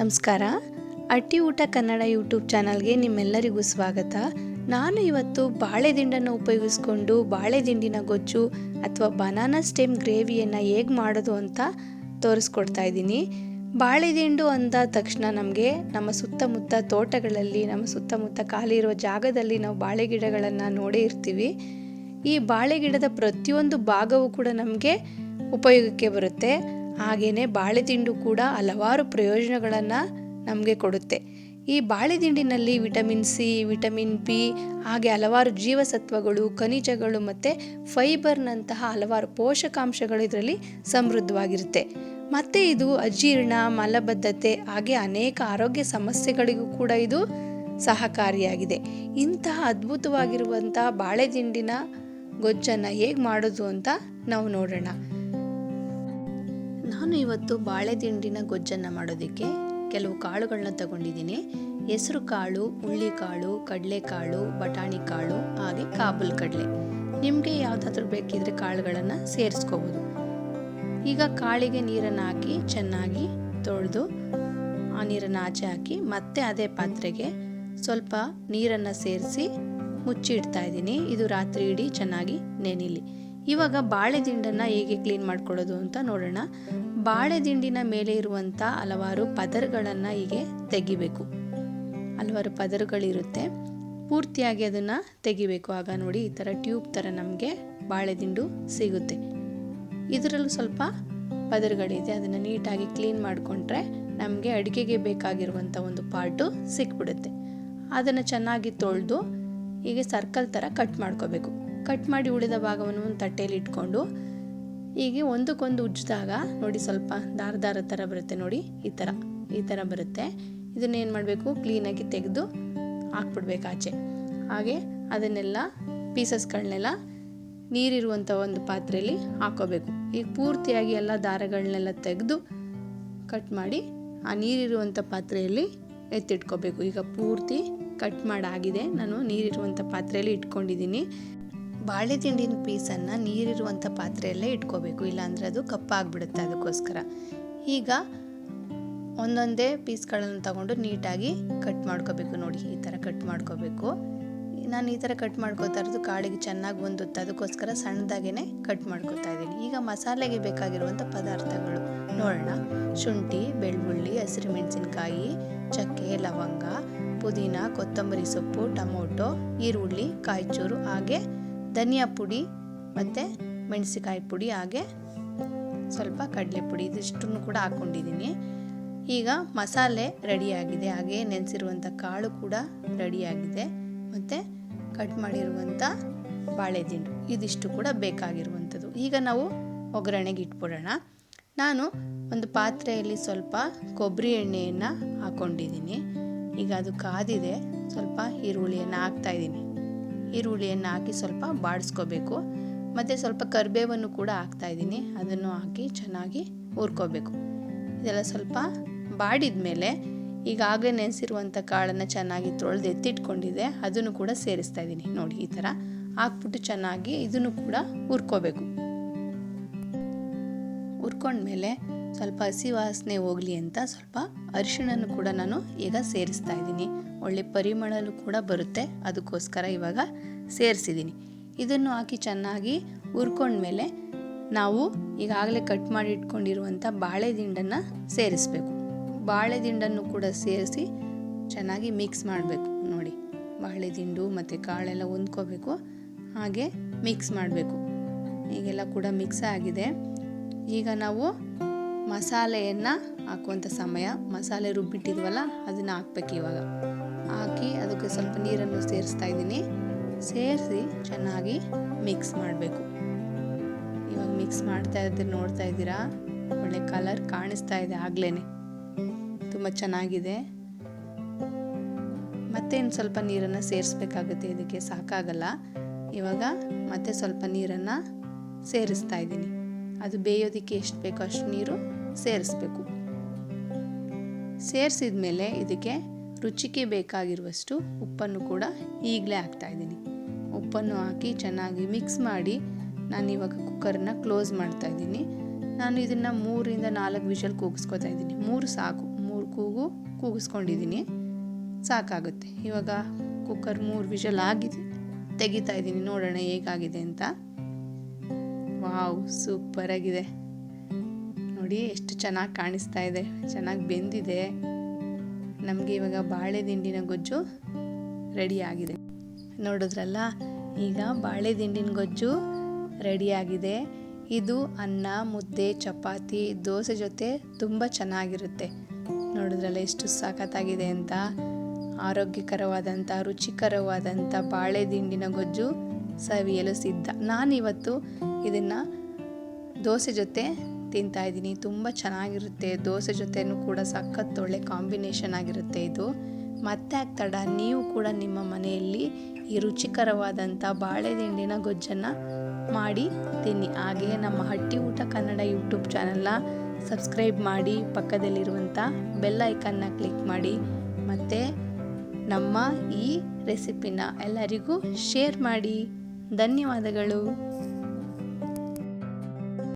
ನಮಸ್ಕಾರ. ಅಟ್ಟಿ ಊಟ ಕನ್ನಡ ಯೂಟ್ಯೂಬ್ ಚಾನಲ್ಗೆ ನಿಮ್ಮೆಲ್ಲರಿಗೂ ಸ್ವಾಗತ. ನಾನು ಇವತ್ತು ಬಾಳೆದಿಂಡನ್ನು ಉಪಯೋಗಿಸ್ಕೊಂಡು ಬಾಳೆದಿಂಡಿನ ಗೊಜ್ಜು ಅಥವಾ ಬನಾನಾ ಸ್ಟೆಮ್ ಗ್ರೇವಿಯನ್ನು ಹೇಗೆ ಮಾಡೋದು ಅಂತ ತೋರಿಸ್ಕೊಡ್ತಾ ಇದ್ದೀನಿ. ಬಾಳೆದಿಂಡು ಅಂದ ತಕ್ಷಣ ನಮಗೆ ನಮ್ಮ ಸುತ್ತಮುತ್ತ ತೋಟಗಳಲ್ಲಿ, ನಮ್ಮ ಸುತ್ತಮುತ್ತ ಖಾಲಿ ಇರುವ ಜಾಗದಲ್ಲಿ ನಾವು ಬಾಳೆ ಗಿಡಗಳನ್ನು ನೋಡೇ ಇರ್ತೀವಿ. ಈ ಬಾಳೆ ಗಿಡದ ಪ್ರತಿಯೊಂದು ಭಾಗವೂ ಕೂಡ ನಮಗೆ ಉಪಯೋಗಕ್ಕೆ ಬರುತ್ತೆ. ಹಾಗೆಯೇ ಬಾಳೆದಿಂಡು ಕೂಡ ಹಲವಾರು ಪ್ರಯೋಜನಗಳನ್ನು ನಮಗೆ ಕೊಡುತ್ತೆ. ಈ ಬಾಳೆದಿಂಡಿನಲ್ಲಿ ವಿಟಮಿನ್ ಸಿ, ವಿಟಮಿನ್ ಬಿ, ಹಾಗೆ ಹಲವಾರು ಜೀವಸತ್ವಗಳು, ಖನಿಜಗಳು ಮತ್ತು ಫೈಬರ್ನಂತಹ ಹಲವಾರು ಪೋಷಕಾಂಶಗಳು ಇದರಲ್ಲಿ ಸಮೃದ್ಧವಾಗಿರುತ್ತೆ. ಮತ್ತು ಇದು ಅಜೀರ್ಣ, ಮಲಬದ್ಧತೆ, ಹಾಗೆ ಅನೇಕ ಆರೋಗ್ಯ ಸಮಸ್ಯೆಗಳಿಗೂ ಕೂಡ ಇದು ಸಹಕಾರಿಯಾಗಿದೆ. ಇಂತಹ ಅದ್ಭುತವಾಗಿರುವಂಥ ಬಾಳೆದಿಂಡಿನ ಗೊಜ್ಜನ್ನು ಹೇಗೆ ಮಾಡೋದು ಅಂತ ನಾವು ನೋಡೋಣ. ನಾನು ಇವತ್ತು ಬಾಳೆದಿಂಡಿನ ಗೊಜ್ಜನ್ನು ಮಾಡೋದಕ್ಕೆ ಕೆಲವು ಕಾಳುಗಳನ್ನ ತಗೊಂಡಿದ್ದೀನಿ. ಹೆಸರು ಕಾಳು ಹುಳ್ಳಿಕಾಳು ಕಡಲೆಕಾಳು ಬಟಾಣಿ ಕಾಳು, ಹಾಗೆ ಕಾಬೂಲ್ ಕಡಲೆ. ನಿಮಗೆ ಯಾವುದಾದ್ರೂ ಬೇಕಿದ್ರೆ ಕಾಳುಗಳನ್ನು ಸೇರಿಸ್ಕೋಬೋದು. ಈಗ ಕಾಳಿಗೆ ನೀರನ್ನು ಹಾಕಿ ಚೆನ್ನಾಗಿ ತೊಳೆದು ಆ ನೀರನ್ನು ಆಚೆ ಹಾಕಿ ಮತ್ತೆ ಅದೇ ಪಾತ್ರೆಗೆ ಸ್ವಲ್ಪ ನೀರನ್ನು ಸೇರಿಸಿ ಮುಚ್ಚಿಡ್ತಾ ಇದ್ದೀನಿ. ಇದು ರಾತ್ರಿ ಇಡೀ ಚೆನ್ನಾಗಿ ನೆನಿಲಿ. ಇವಾಗ ಬಾಳೆ ದಿಂಡನ್ನು ಹೇಗೆ ಕ್ಲೀನ್ ಮಾಡ್ಕೊಳ್ಳೋದು ಅಂತ ನೋಡೋಣ. ಬಾಳೆ ದಿಂಡಿನ ಮೇಲೆ ಇರುವಂಥ ಹಲವಾರು ಪದರಗಳನ್ನು ಹೀಗೆ ತೆಗಿಬೇಕು. ಹಲವಾರು ಪದರುಗಳಿರುತ್ತೆ. ಪೂರ್ತಿಯಾಗಿ ಅದನ್ನು ತೆಗಿಬೇಕು. ಆಗ ನೋಡಿ ಈ ಥರ ಟ್ಯೂಬ್ ಥರ ನಮಗೆ ಬಾಳೆ ದಿಂಡು ಸಿಗುತ್ತೆ. ಇದರಲ್ಲೂ ಸ್ವಲ್ಪ ಪದರುಗಳಿದೆ. ಅದನ್ನು ನೀಟಾಗಿ ಕ್ಲೀನ್ ಮಾಡಿಕೊಂಡ್ರೆ ನಮಗೆ ಅಡುಗೆಗೆ ಬೇಕಾಗಿರುವಂಥ ಒಂದು ಪಾರ್ಟು ಸಿಕ್ಬಿಡುತ್ತೆ. ಅದನ್ನು ಚೆನ್ನಾಗಿ ತೊಳೆದು ಹೀಗೆ ಸರ್ಕಲ್ ಥರ ಕಟ್ ಮಾಡ್ಕೋಬೇಕು. ಕಟ್ ಮಾಡಿ ಉಳಿದ ಭಾಗವನ್ನು ಒಂದು ತಟ್ಟೆಯಲ್ಲಿ ಇಟ್ಕೊಂಡು ಹೀಗೆ ಒಂದಕ್ಕೊಂದು ಉಜ್ಜಿದಾಗ ನೋಡಿ ಸ್ವಲ್ಪ ದಾರ ದಾರ ಥರ ಬರುತ್ತೆ ನೋಡಿ, ಈ ಥರ ಈ ಥರ ಬರುತ್ತೆ. ಇದನ್ನೇನು ಮಾಡಬೇಕು? ಕ್ಲೀನಾಗಿ ತೆಗೆದು ಹಾಕ್ಬಿಡ್ಬೇಕು ಆಚೆ. ಹಾಗೆ ಅದನ್ನೆಲ್ಲ ಪೀಸಸ್ಗಳನ್ನೆಲ್ಲ ನೀರಿರುವಂಥ ಒಂದು ಪಾತ್ರೆಯಲ್ಲಿ ಹಾಕೋಬೇಕು. ಈಗ ಪೂರ್ತಿಯಾಗಿ ಎಲ್ಲ ದಾರಗಳನ್ನೆಲ್ಲ ತೆಗೆದು ಕಟ್ ಮಾಡಿ ಆ ನೀರಿರುವಂಥ ಪಾತ್ರೆಯಲ್ಲಿ ಎತ್ತಿಟ್ಕೋಬೇಕು. ಈಗ ಪೂರ್ತಿ ಕಟ್ ಮಾಡಾಗಿದೆ. ನಾನು ನೀರಿರುವಂಥ ಪಾತ್ರೆಯಲ್ಲಿ ಇಟ್ಕೊಂಡಿದ್ದೀನಿ. ಬಾಳೆ ತಿಂಡಿನ ಪೀಸನ್ನು ನೀರಿರುವಂಥ ಪಾತ್ರೆಯಲ್ಲೇ ಇಟ್ಕೋಬೇಕು, ಇಲ್ಲಾಂದರೆ ಅದು ಕಪ್ಪಾಗ್ಬಿಡುತ್ತೆ ಅದಕ್ಕೋಸ್ಕರ. ಈಗ ಒಂದೊಂದೇ ಪೀಸ್ಗಳನ್ನು ತಗೊಂಡು ನೀಟಾಗಿ ಕಟ್ ಮಾಡ್ಕೋಬೇಕು ನೋಡಿ, ಈ ಥರ ಕಟ್ ಮಾಡ್ಕೋಬೇಕು. ನಾನು ಈ ಥರ ಕಟ್ ಮಾಡ್ಕೋತಾ ಇರೋದು ಕಾಳಿಗೆ ಚೆನ್ನಾಗಿ ಹೊಂದುತ್ತೆ ಅದಕ್ಕೋಸ್ಕರ ಸಣ್ಣದಾಗೇ ಕಟ್ ಮಾಡ್ಕೋತಾ ಇದ್ದೀನಿ. ಈಗ ಮಸಾಲೆಗೆ ಬೇಕಾಗಿರುವಂಥ ಪದಾರ್ಥಗಳು ನೋಡೋಣ. ಶುಂಠಿ, ಬೆಳ್ಳುಳ್ಳಿ, ಹಸಿರು ಮೆಣಸಿನ್ಕಾಯಿ, ಚಕ್ಕೆ, ಲವಂಗ, ಪುದೀನ, ಕೊತ್ತಂಬರಿ ಸೊಪ್ಪು, ಟೊಮೊಟೊ, ಈರುಳ್ಳಿ, ಕಾಯಿಚೂರು, ಹಾಗೆ ಧನಿಯಾ ಪುಡಿ ಮತ್ತು ಮೆಣಸಿಕಾಯಿ ಪುಡಿ, ಹಾಗೆ ಸ್ವಲ್ಪ ಕಡಲೆ ಪುಡಿ. ಇದಿಷ್ಟನ್ನು ಕೂಡ ಹಾಕ್ಕೊಂಡಿದ್ದೀನಿ. ಈಗ ಮಸಾಲೆ ರೆಡಿಯಾಗಿದೆ ಹಾಗೆ ನೆನೆಸಿರುವಂಥ ಕಾಳು ಕೂಡ ರೆಡಿಯಾಗಿದೆ ಮತ್ತು ಕಟ್ ಮಾಡಿರುವಂಥ ಬಾಳೆದಿಂಡು. ಇದಿಷ್ಟು ಕೂಡ ಬೇಕಾಗಿರುವಂಥದ್ದು. ಈಗ ನಾವು ಒಗ್ಗರಣೆಗೆ ಇಟ್ಬಿಡೋಣ. ನಾನು ಒಂದು ಪಾತ್ರೆಯಲ್ಲಿ ಸ್ವಲ್ಪ ಕೊಬ್ಬರಿ ಎಣ್ಣೆಯನ್ನು ಹಾಕ್ಕೊಂಡಿದ್ದೀನಿ ಈಗ ಅದು ಕಾದಿದೆ. ಸ್ವಲ್ಪ ಈರುಳ್ಳಿಯನ್ನು ಹಾಕ್ತಾಯಿದ್ದೀನಿ ಈರುಳ್ಳಿಯನ್ನು ಹಾಕಿ ಸ್ವಲ್ಪ ಬಾಡಿಸ್ಕೋಬೇಕು. ಮತ್ತು ಸ್ವಲ್ಪ ಕರಿಬೇವನ್ನು ಕೂಡ ಹಾಕ್ತಾಯಿದ್ದೀನಿ ಅದನ್ನು ಹಾಕಿ ಚೆನ್ನಾಗಿ ಹುರ್ಕೋಬೇಕು. ಇದೆಲ್ಲ ಸ್ವಲ್ಪ ಬಾಡಿದ ಮೇಲೆ ಈಗಾಗಲೇ ನೆನೆಸಿರುವಂಥ ಕಾಳನ್ನು ಚೆನ್ನಾಗಿ ತೊಳೆದು ಎತ್ತಿಟ್ಕೊಂಡಿದೆ ಅದನ್ನು ಕೂಡ ಸೇರಿಸ್ತಾ ಇದ್ದೀನಿ. ನೋಡಿ, ಈ ಥರ ಹಾಕ್ಬಿಟ್ಟು ಚೆನ್ನಾಗಿ ಇದನ್ನು ಕೂಡ ಹುರ್ಕೋಬೇಕು. ಹುರ್ಕೊಂಡ್ಮೇಲೆ ಸ್ವಲ್ಪ ಹಸಿ ವಾಸನೆ ಹೋಗಲಿ ಅಂತ ಸ್ವಲ್ಪ ಅರಿಶಿಣನ್ನು ಕೂಡ ನಾನು ಈಗ ಸೇರಿಸ್ತಾ ಇದ್ದೀನಿ. ಒಳ್ಳೆ ಪರಿಮಳಲು ಕೂಡ ಬರುತ್ತೆ. ಅದಕ್ಕೋಸ್ಕರ ಇವಾಗ ಸೇರಿಸಿದ್ದೀನಿ. ಇದನ್ನು ಹಾಕಿ ಚೆನ್ನಾಗಿ ಹುರ್ಕೊಂಡ್ಮೇಲೆ ನಾವು ಈಗಾಗಲೇ ಕಟ್ ಮಾಡಿ ಇಟ್ಕೊಂಡಿರುವಂಥ ಬಾಳೆ ದಿಂಡನ್ನು ಸೇರಿಸಬೇಕು. ಬಾಳೆ ದಿಂಡನ್ನು ಕೂಡ ಸೇರಿಸಿ ಚೆನ್ನಾಗಿ ಮಿಕ್ಸ್ ಮಾಡಬೇಕು. ನೋಡಿ ಬಾಳೆ ದಿಂಡು ಮತ್ತು ಕಾಳೆಲ್ಲ ಹೊಂದ್ಕೋಬೇಕು. ಹಾಗೆ ಮಿಕ್ಸ್ ಮಾಡಬೇಕು. ಈಗೆಲ್ಲ ಕೂಡ ಮಿಕ್ಸ್ ಆಗಿದೆ. ಈಗ ನಾವು ಮಸಾಲೆಯನ್ನು ಹಾಕುವಂಥ ಸಮಯ. ಮಸಾಲೆ ರುಬ್ಬಿಟ್ಟಿದ್ವಲ್ಲ, ಅದನ್ನು ಹಾಕ್ಬೇಕು ಇವಾಗ. ಹಾಕಿ ಅದಕ್ಕೆ ಸ್ವಲ್ಪ ನೀರನ್ನು ಸೇರಿಸ್ತಾ ಇದ್ದೀನಿ. ಸೇರಿಸಿ ಚೆನ್ನಾಗಿ ಮಿಕ್ಸ್ ಮಾಡಬೇಕು. ಇವಾಗ ಮಿಕ್ಸ್ ಮಾಡ್ತಾ ಇದ್ರೆ ನೋಡ್ತಾ ಇದ್ದೀರಾ? ಒಳ್ಳೆ ಕಲರ್ ಕಾಣಿಸ್ತಾ ಇದೆ ಆಗ್ಲೇ ತುಂಬ ಚೆನ್ನಾಗಿದೆ. ಮತ್ತೆ ಇನ್ನು ಸ್ವಲ್ಪ ನೀರನ್ನು ಸೇರಿಸ್ಬೇಕಾಗುತ್ತೆ? ಇದಕ್ಕೆ ಸಾಕಾಗಲ್ಲ. ಇವಾಗ ಮತ್ತೆ ಸ್ವಲ್ಪ ನೀರನ್ನು ಸೇರಿಸ್ತಾ ಇದ್ದೀನಿ. ಅದು ಬೇಯೋದಕ್ಕೆ ಎಷ್ಟು ಬೇಕೋ ಅಷ್ಟು ನೀರು ಸೇರಿಸ್ಬೇಕು. ಸೇರಿಸಿದ ಮೇಲೆ ಇದಕ್ಕೆ ರುಚಿಗೆ ಬೇಕಾಗಿರುವಷ್ಟು ಉಪ್ಪನ್ನು ಕೂಡ ಈಗಲೇ ಹಾಕ್ತಾಯಿದ್ದೀನಿ ಉಪ್ಪನ್ನು ಹಾಕಿ ಚೆನ್ನಾಗಿ ಮಿಕ್ಸ್ ಮಾಡಿ ನಾನು ಇವಾಗ ಕುಕ್ಕರನ್ನ ಕ್ಲೋಸ್ ಮಾಡ್ತಾ ಇದ್ದೀನಿ. ನಾನು ಇದನ್ನು ಮೂರಿಂದ ನಾಲ್ಕು ವಿಷಲ್ ಕೂಗಿಸ್ಕೊತಾ ಇದ್ದೀನಿ. ಮೂರು ಸಾಕು. ಮೂರು ಕೂಗು, ಕೂಗಿಸ್ಕೊಂಡಿದ್ದೀನಿ. ಸಾಕಾಗುತ್ತೆ. ಇವಾಗ ಕುಕ್ಕರ್ ಮೂರು ವಿಷಲ್ ಆಗಿದೆ ತೆಗಿತಾ ಇದ್ದೀನಿ. ನೋಡೋಣ ಹೇಗಾಗಿದೆ ಅಂತ. ವಾವ್ ಸೂಪರಾಗಿದೆ ನೋಡಿ ಎಷ್ಟು ಚೆನ್ನಾಗಿ ಕಾಣಿಸ್ತಾ ಇದೆ, ಚೆನ್ನಾಗಿ ಬೆಂದಿದೆ. ನಮಗೆ ಇವಾಗ ಬಾಳೆ ದಿಂಡಿನ ಗೊಜ್ಜು ರೆಡಿಯಾಗಿದೆ ನೋಡಿದ್ರಲ್ಲ, ಈಗ ಬಾಳೆ ದಿಂಡಿನ ಗೊಜ್ಜು ರೆಡಿಯಾಗಿದೆ ಇದು ಅನ್ನ, ಮುದ್ದೆ, ಚಪಾತಿ, ದೋಸೆ ಜೊತೆ ತುಂಬ ಚೆನ್ನಾಗಿರುತ್ತೆ. ನೋಡಿದ್ರಲ್ಲ ಎಷ್ಟು ಸಖತ್ತಾಗಿದೆ ಅಂತ. ಆರೋಗ್ಯಕರವಾದಂಥ ರುಚಿಕರವಾದಂಥ ಬಾಳೆ ದಿಂಡಿನ ಗೊಜ್ಜು ಸವಿಯಲು ಸಿದ್ಧ. ನಾನಿವತ್ತು ಇದನ್ನು ದೋಸೆ ಜೊತೆ ತಿಂತಾ ಇದ್ದೀನಿ. ತುಂಬ ಚೆನ್ನಾಗಿರುತ್ತೆ. ದೋಸೆ ಜೊತೆನೂ ಕೂಡ ಸಖತ್ ಒಳ್ಳೆ ಕಾಂಬಿನೇಷನ್ ಆಗಿರುತ್ತೆ ಇದು. ಮತ್ತೆ ತಡ, ನೀವು ಕೂಡ ನಿಮ್ಮ ಮನೆಯಲ್ಲಿ ಈ ರುಚಿಕರವಾದಂಥ ಬಾಳೆ ದಿಂಡಿನ ಗೊಜ್ಜನ್ನು ಮಾಡಿ ತಿನ್ನಿ. ಹಾಗೆ ನಮ್ಮ ಹಟ್ಟಿ ಊಟ ಕನ್ನಡ ಯೂಟ್ಯೂಬ್ ಚಾನಲ್ನ ಸಬ್ಸ್ಕ್ರೈಬ್ ಮಾಡಿ ಪಕ್ಕದಲ್ಲಿರುವಂಥ ಬೆಲ್ ಐಕನ್ನ ಕ್ಲಿಕ್ ಮಾಡಿ. ಮತ್ತು ನಮ್ಮ ಈ ರೆಸಿಪಿನ ಎಲ್ಲರಿಗೂ ಶೇರ್ ಮಾಡಿ. ಧನ್ಯವಾದಗಳು.